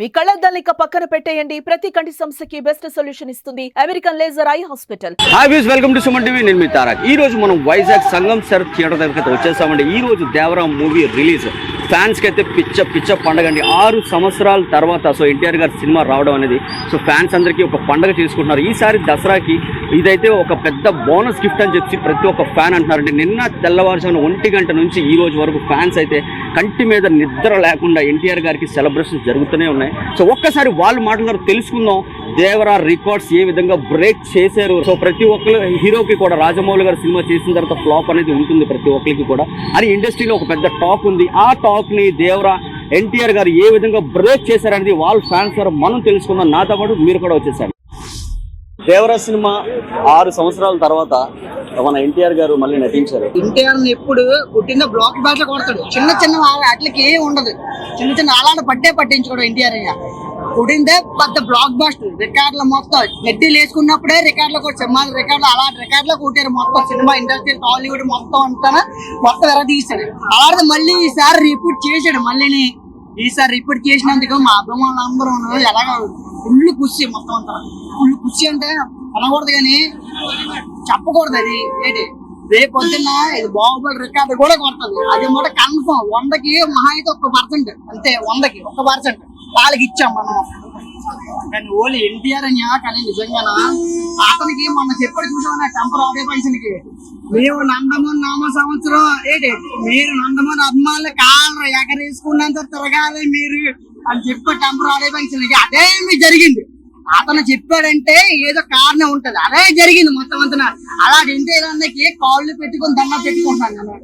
మీ కళ్ళద్దాల్ని ఇక పక్కన పెట్టేయండి. ప్రతి కంటి సమస్యకి బెస్ట్ సొల్యూషన్ ఇస్తుంది. American laser eye hospital. Hi views welcome to Suman TV నేను మీ తారక్. ఈ రోజు మనం వైజాగ్ సంగం సర్ థియేటర్ దగ్గరికి వచ్చేసామండి. ఈ రోజు దేవరాం మూవీ రిలీజ్. ఫ్యాన్స్కి అయితే పిచ్చ పిచ్చ పండగ అండి. ఆరు సంవత్సరాల తర్వాత సో ఎన్టీఆర్ గారి సినిమా రావడం అనేది సో ఫ్యాన్స్ అందరికీ ఒక పండగ చేసుకుంటున్నారు. ఈసారి దసరాకి ఇదైతే ఒక పెద్ద బోనస్ గిఫ్ట్ అని చెప్పి ప్రతి ఒక్క ఫ్యాన్ అంటున్నారండి. నిన్న తెల్లవారుజామున ఒంటి గంట నుంచి ఈ రోజు వరకు ఫ్యాన్స్ అయితే కంటి మీద నిద్ర లేకుండా ఎన్టీఆర్ గారికి సెలబ్రేషన్స్ జరుగుతూనే ఉన్నాయి. సో ఒక్కసారి వాళ్ళు మాట్లాడారు తెలుసుకుందాం. దేవరా రికార్డ్స్ ఏ విధంగా బ్రేక్ చేశారు? సో ప్రతి ఒక్కరు హీరోకి కూడా రాజమౌళి గారు సినిమా చేసిన తర్వాత ఫ్లాప్ అనేది ఉంటుంది ప్రతి ఒక్కరికి కూడా. అని ఇండస్ట్రీలో ఒక పెద్ద టాక్ ఉంది. ఆ టాక్ని దేవరా ఎన్టీఆర్ గారు ఏ విధంగా బ్రేక్ చేశారనేది వాళ్ళ ఫ్యాన్స్ గారు మనం తెలుసుకుందాం. నాతో పాటు మీరు కూడా వచ్చేసారు. దేవరా సినిమా ఆరు సంవత్సరాల తర్వాత మన ఎన్టీఆర్ గారు మళ్ళీ నటించారు. ఎన్టీఆర్ ఎప్పుడు పుట్టిన బ్లాక్ బ్యాట్ కొడతాడు. చిన్న చిన్న వాటికి ఏం ఉండదు. చిన్న చిన్న అలాంటి పట్టే పట్టించుకోడు ఎన్టీఆర్ అయ్యా పుట్టిందే పెద్ద బ్లాక్ బాస్టర్ రికార్డులు మొత్తం నెట్టీలు వేసుకున్నప్పుడే రికార్డులకు సినిమా రికార్డులు అలాంటి రికార్డులకు కొట్టారు మొత్తం సినిమా ఇండస్ట్రీ టాలీవుడ్ మొత్తం అంతా మొత్తం ఎర తీసాడు అలాంటి మళ్ళీ ఈసారి రిపీట్ చేశాడు మళ్ళీని ఈసారి రిపీట్ చేసినందుకు మా అభిమానులు అందరూ ఎలాగ ఫుల్ కుర్చీ మొత్తం అంతా. ఫుల్ కుర్చీ అంటే అనకూడదు కానీ చెప్పకూడదు అది. ఏంటి? రేపు పొద్దున్న ఇది బాహుబలి రికార్డు కూడా కొడుతుంది. అది మాట కన్ఫర్మ్ వందకి మహా అయితే ఒక్క పర్సెంట్ అంతే వందకి ఒక్క పర్సెంట్ వాళ్ళకి ఇచ్చాం మనం కానీ ఓన్లీ ఎన్టీఆర్ అని కానీ నిజంగానా? అతనికి మొన్న చెప్పడి చూసామని టెంపర్ ఆడే పైసలకి? మేము నందమూరి నామ సంవత్సరం ఏంటి? మీరు నందమూరి అభిమానులు కాళ్ళు ఎగరేసుకున్నంత తిరగాలి మీరు అని చెప్పే టెంపర్ ఆడే పైసలకి. అదే జరిగింది? అతను చెప్పాడంటే ఏదో కారణం ఉంటది. అదే జరిగింది మొత్తం అంతా అలాంటి ఎన్టీఆర్ అన్నకి కాళ్ళు పెట్టుకుని దండం పెట్టుకుంటాను నేను.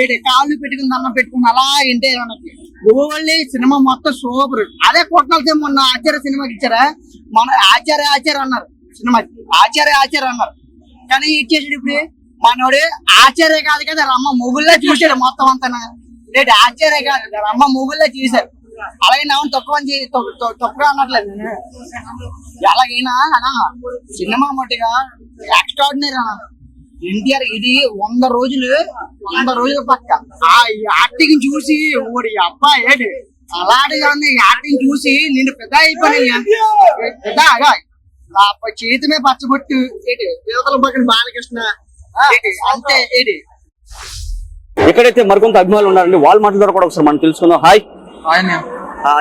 ఏంటి? కాళ్ళు పెట్టుకుని దండం పెట్టుకుని అలా ఎన్టీఆర్ అన్నకి. ఓన్లీ సినిమా మొత్తం సూపర్. అదే కొట్టాల్సి మొన్న ఆచార్య సినిమాకి ఇచ్చారా? మన ఆచార్య ఆచార్య అన్నారు సినిమాకి. ఆచార్య ఆచార్య అన్నారు. కానీ ఇచ్చేసాడు ఇప్పుడు? మనోడు ఆచార్య కాదు కదా రమ్మ మొగుల్లో చూశాడు మొత్తం అంతా లేదు ఆచార్య కాదు రమ్మ మొగుల్లో చూశారు. అలాగే నా తక్కువ అని చే- అనట్లేదు ఎలాగైనా అనా సినిమా మట్టుగా ఎక్స్ట్రాడినరీ అన్నారు ఎన్టీఆర్ ఇది వంద రోజులు వంద రోజుల పక్క. ఆ యాక్టింగ్ చూసి ఓడి అబ్బాయి ఏంటి అలాంటిగా ఉంది యాక్టింగ్ చూసి నేను పెద్ద అయిపోయినా పెద్ద అగా ఆ ప- చేతి మీద పచ్చబొట్టు ఏంటి దేవతల పక్కన బాలకృష్ణ. అంతే ఏంటి ఎక్కడైతే మరికొంత అభిమానులు ఉన్నారండి. వాళ్ళ మాటల ద్వారా కూడా ఒకసారి మనం తెలుసుకుందాం. హాయ్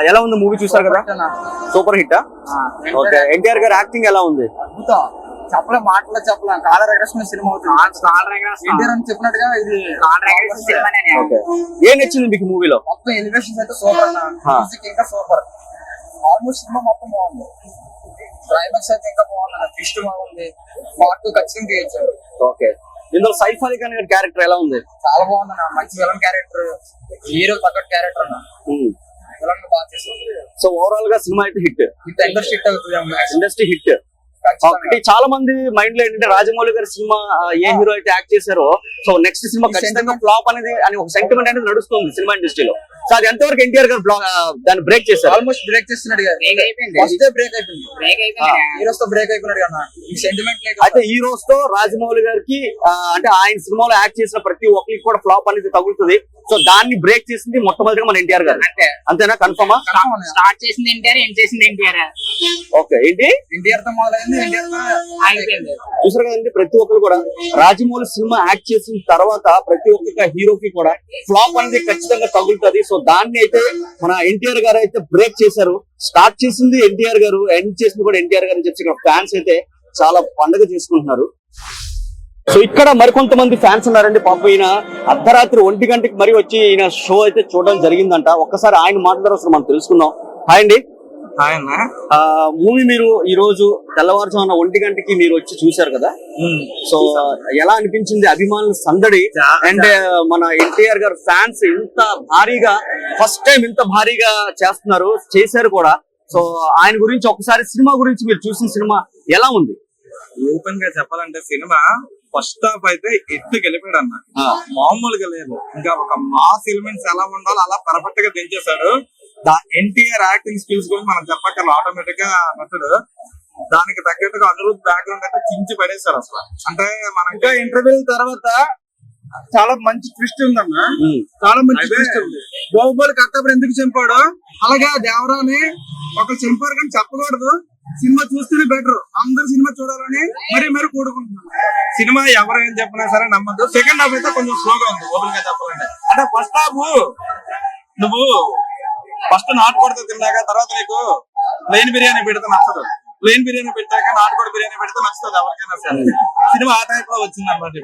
ఎలా ఉంది మూవీ చూసారు కదా? సూపర్ హిట్ ఓకే ఎన్టీఆర్ గారి యాక్టింగ్ ఎలా ఉంది? అద్భుతం. చెప్పలేం మాటలో చెప్పలేం. కాల రెగ్రెషన్ సినిమా అవుతుంది. ఎన్టీఆర్ అని చెప్పినట్టుగా ఇది ఓకే. ఏం నచ్చింది మీకు మూవీలో? మొత్తం ఎలివేషన్స్ అయితే సూపర్. మ్యూజిక్ ఇంకా సూపర్. ఆల్మోస్ట్ సినిమా మొత్తం బాగుంది. క్లైమాక్స్ అయితే ఇంకా బాగుంది. ట్విస్ట్ బాగుంది. పార్ట్ టూ ఖచ్చితంగా ఓకే. ఇందులో సైఫ్ అలీ ఖాన్ గారి క్యారెక్టర్ ఎలా ఉంది? చాలా బాగుంది అన్న. మంచి విలన్ క్యారెక్టర్ హీరో తగ్గట్టు క్యారెక్టర్ అన్న. విలన్ బాగా చేసింది సో ఓవరాల్గా సినిమా అయితే హిట్. ఇంత ఇండస్ట్రీ హిట్ అవుతుంది ఇండస్ట్రీ హిట్ ఒకటి చాలా మంది మైండ్లో ఏంటంటే రాజమౌళి గారి సినిమా ఏ హీరో అయితే యాక్ట్ చేశారో సో నెక్స్ట్ సినిమా ఖచ్చితంగా ఫ్లాప్ అనేది అని ఒక సెంటిమెంట్ అనేది నడుస్తుంది సినిమా ఇండస్ట్రీలో సో అది ఎంతవరకు ఎన్టీఆర్ గారు దాన్ని బ్రేక్ చేశారు? ఆల్మోస్ట్ బ్రేక్ చేస్తున్నాడు ఫస్ట్ బ్రేక్ అయిపోయింది. హీరోస్తో బ్రేక్ అయిపోయినాడు కదా. ఈ సెంటిమెంట్ అయితే ఈ రోజు తో రాజమౌళి గారికి అంటే ఆయన సినిమాలో యాక్ట్ చేసిన ప్రతి ఒక్కరికి కూడా ఫ్లాప్ అనేది తగులుతుంది. సో దాన్ని బ్రేక్ చేసింది మొట్టమొదటిగా మన ఎన్టీఆర్ గారు. అంతేనా? కన్ఫర్మా స్టార్ట్ చేసింది ఎన్టీఆర్ ఎండ్ చేసింది ఎన్టీఆర్. ఓకే ఏంటి? ఎన్టీఆర్తో మొదలైంది చూసారు కదండి ప్రతి ఒక్కరు కూడా రాజమౌళి సినిమా యాక్ట్ చేసిన తర్వాత ప్రతి ఒక్క హీరోకి కూడా ఫ్లాప్ అనేది ఖచ్చితంగా తగులుతుంది. సో దాన్ని అయితే మన ఎన్టీఆర్ గారు అయితే బ్రేక్ చేశారు. స్టార్ట్ చేసింది ఎన్టీఆర్ గారు ఎండ్ చేసింది కూడా ఎన్టీఆర్ గారు అని చెప్పి ఫ్యాన్స్ అయితే చాలా పండుగ చేసుకుంటున్నారు. సో ఇక్కడ మరికొంతమంది ఫ్యాన్స్ ఉన్నారండి. పాపం ఈయన అర్ధరాత్రి ఒంటి గంటకి మరి వచ్చి ఈయన షో అయితే చూడడం జరిగిందంట. ఒక్కసారి ఆయన మాట్లాడారు అసలు మనం తెలుసుకుందాం. హాయ్ అండి. మూవీ మీరు ఈ రోజు తెల్లవారుజామున ఒంటి గంటకి మీరు వచ్చి చూశారు కదా? సో ఎలా అనిపించింది అభిమానుల సందడి? అండ్ మన ఎన్టీఆర్ గారు ఫ్యాన్స్ ఇంత భారీగా ఫస్ట్ టైం ఇంత భారీగా చేస్తున్నారు చేశారు కూడా. సో ఆయన గురించి ఒకసారి సినిమా గురించి మీరు చూసిన సినిమా ఎలా ఉంది? ఓపెన్గా చెప్పాలంటే సినిమా ఫస్ట్ హాఫ్ అయితే ఎత్తు గెలిపాడు అన్న మామూలుగా లేదు. ఇంకా ఒక మాస్ ఎలిమెంట్స్ ఎలా ఉండాలో అలా పర్ఫెక్ట్గా దించేశాడు. దా ఎన్టీఆర్ యాక్టింగ్ స్కిల్స్ గురించి మనం చెప్పక్కర్ల ఆటోమేటిక్గా నటుడు. దానికి తగ్గట్టుగా అనురూప్ బ్యాక్గ్రౌండ్ అయితే చించి పడేశారు అసలు. అంటే మనం ఇంకా ఇంటర్వ్యూ తర్వాత చాలా మంచి ట్విస్ట్ ఉందన్న. చాలా మంచి ట్విస్ట్ ఉంది. బాహుబలి కట్టప్పుడు ఎందుకు చంపాడు? అలాగే దేవరాని ఒక చంపారు కానీ చెప్పకూడదు. సినిమా చూస్తేనే బెటర్ అందరు సినిమా చూడాలని మరి మరి కోరుకుంటున్నాను సినిమా ఎవరు ఏం చెప్పినా సరే నమ్మద్దు. సెకండ్ హాఫ్ అయితే కొంచెం స్లోగా ఉంది. ఓపెన్గా చెప్పాలంటే. అంటే ఫస్ట్ హాఫ్ నువ్వు ఫస్ట్ నాటుకోడితో తిన్నాక తర్వాత నీకు ప్లెయిన్ బిర్యానీ పెడితే నచ్చదు. ప్లెయిన్ బిర్యానీ పెట్టాక నాటుకోడి బిర్యానీ పెడితే నచ్చుతుంది ఎవరికైనా సరే. సినిమా ఆ టైప్లో వచ్చింది అనమాట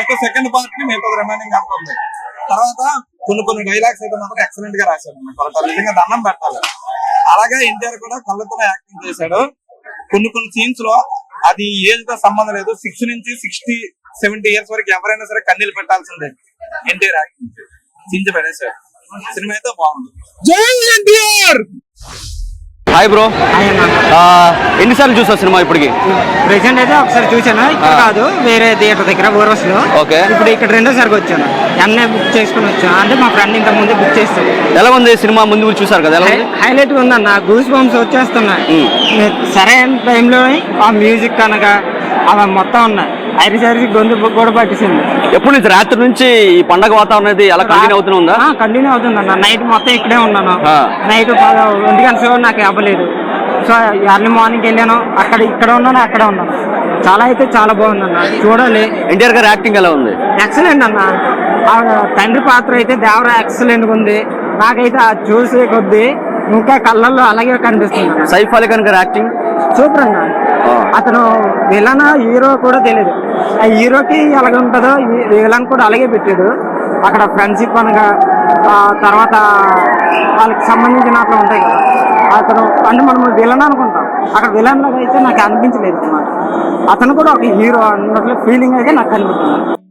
ఇప్పుడు సెకండ్ పార్ట్కి మీకు రిమైనింగ్ అంత ఉంది. తర్వాత కొన్ని కొన్ని డైలాగ్స్ అయితే మాత్రం ఎక్సలెంట్గా రాశారు. నిజంగా దండం పెట్టాలి. అలాగే ఎన్టీఆర్ కూడా కళ్ళతోనే యాక్టింగ్ చేశాడు. కొన్ని కొన్ని సీన్స్లో అది ఏజ్తో సంబంధం లేదు. సిక్స్ నుంచి సిక్స్టీ సెవెంటీ ఇయర్స్ వరకు ఎవరైనా సరే కన్నీళ్ళు పెట్టాల్సిందే ఎన్టీఆర్ యాక్టింగ్. చించి పడేశాడు. సినిమా అయితే బాగుంది. జై ఎన్టీఆర్! హాయ్ బ్రో ఎన్నిసార్లు చూసావు సినిమా ఇప్పటికి? ప్రెసెంట్ అయితే ఒకసారి చూసాను ఇక్కడ కాదు వేరే థియేటర్ దగ్గర బోరస్లో ఓకే. ఇప్పుడు ఇక్కడ రెండోసారికి వచ్చాను. ఎంఏ బుక్ చేసుకుని వచ్చాను. అంటే మా ఫ్రెండ్ ఇంత ముందే బుక్ చేస్తాడు ఎలా ఉంది సినిమా ముందు చూసారు కదా? హైలైట్ ఉందన్న. గూస్ బంప్స్ వచ్చేస్తున్నాయి. సరైన టైంలో ఆ మ్యూజిక్ కనుక అలా మొత్తం ఉన్నాయి ఐరిస్ ఐరిస్ గొంతు కూడా పట్టేసింది ఎప్పటి నుంచి? రాత్రి నుంచి ఈ పండగ వాతావరణం అనేది ఎలా కంటిన్యూ అవుతూనే ఉందా? కంటిన్యూ అవుతుంది అన్న. నైట్ మొత్తం ఇక్కడే ఉన్నాను. నైట్ ఒంటి గంట షో నాకు అవ్వలేదు. సో ఎర్లీ మార్నింగ్ వెళ్ళాను. అక్కడ ఇక్కడ ఉన్నాను అక్కడ ఉన్నాను. చాలా అయితే చాలా బాగుందన్న. చూడాలి. ఎన్టీఆర్ గారి యాక్టింగ్ ఎలా ఉంది? ఎక్సలెంట్ అన్న. తండ్రి పాత్ర అయితే దేవర ఎక్సలెంట్ ఉంది. నాకైతే చూసే కొద్దీ ఇంకా కళ్ళల్లో అలాగే కనిపిస్తుంది అన్న. సైఫ్ అలీ ఖాన్ గారి యాక్టింగ్? సూపర్ అన్న. అతను విలన్ హీరో కూడా తెలియదు ఆ హీరోకి ఎలాగ ఉంటుందో విలన్ కూడా అలాగే పెట్టాడు. అక్కడ ఫ్రెండ్షిప్ అనగా తర్వాత వాళ్ళకి సంబంధించిన అట్లా ఉంటాయి కదా. అతను అంటే మనం విలన్ అనుకుంటాం. అక్కడ విలన్ లాగా అయితే నాకు అనిపించలేదు అన్నమాట. అతను కూడా ఒక హీరో అన్నట్లు ఫీలింగ్ అయితే నాకు కనిపిస్తుంది.